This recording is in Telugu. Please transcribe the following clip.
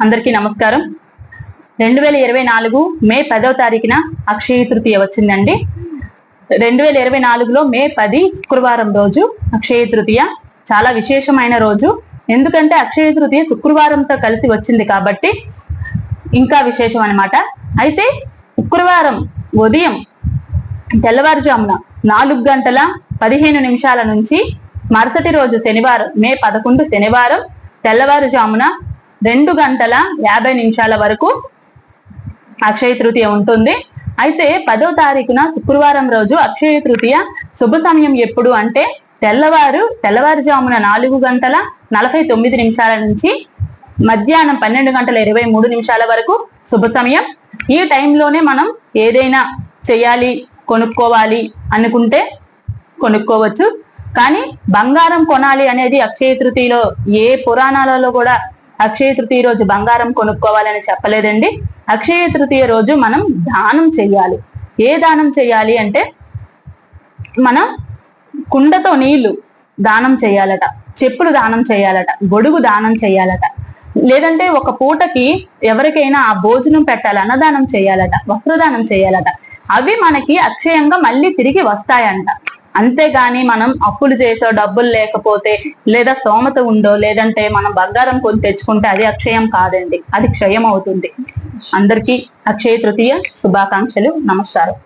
అందరికీ నమస్కారం. రెండు వేల ఇరవై నాలుగు మే పదవ తారీఖున అక్షయ తృతీయ వచ్చిందండి. రెండు వేల ఇరవై నాలుగులో మే పది శుక్రవారం రోజు అక్షయ తృతీయ. చాలా విశేషమైన రోజు. ఎందుకంటే అక్షయ తృతీయ శుక్రవారంతో కలిసి వచ్చింది కాబట్టి ఇంకా విశేషం అనమాట అయితే శుక్రవారం ఉదయం తెల్లవారుజామున నాలుగు గంటల పదిహేను నిమిషాల నుంచి మరుసటి రోజు శనివారం మే పదకొండు శనివారం తెల్లవారుజామున రెండు గంటల యాభై నిమిషాల వరకు అక్షయ తృతీయ ఉంటుంది. అయితే పదో తారీఖున శుక్రవారం రోజు అక్షయ తృతీయ శుభ సమయం ఎప్పుడు అంటే తెల్లవారు తెల్లవారుజామున నాలుగు గంటల నలభై తొమ్మిది నిమిషాల నుంచి మధ్యాహ్నం పన్నెండు గంటల ఇరవై మూడు నిమిషాల వరకు శుభ సమయం. ఈ టైంలోనే మనం ఏదైనా చేయాలి కొనుక్కోవాలి అనుకుంటే కొనుక్కోవచ్చు. కానీ బంగారం కొనాలి అనేది అక్షయ తృతీయలో ఏ పురాణాలలో కూడా అక్షయ తృతీయ రోజు బంగారం కొనుక్కోవాలని చెప్పలేదండి. అక్షయ తృతీయ రోజు మనం దానం చెయ్యాలి ఏ దానం చెయ్యాలి అంటే మనం కుండతో నీళ్ళు దానం చేయాలట చెప్పులు దానం చేయాలట గొడుగు దానం చేయాలట. లేదంటే ఒక పూటకి ఎవరికైనా ఆ భోజనం పెట్టాలి అన్నదానం చేయాలట వస్త్రదానం చేయాలట. అవి మనకి అక్షయంగా మళ్ళీ తిరిగి వస్తాయంట. అంతేగాని మనం అప్పులు చేసో డబ్బులు లేకపోతే లేదా స్తోమత ఉందో లేదంటే మనం బంగారం కొని తెచ్చుకుంటే అది అక్షయం కాదండి. అది క్షయం అవుతుంది అందరికీ అక్షయ తృతీయ శుభాకాంక్షలు. నమస్కారం.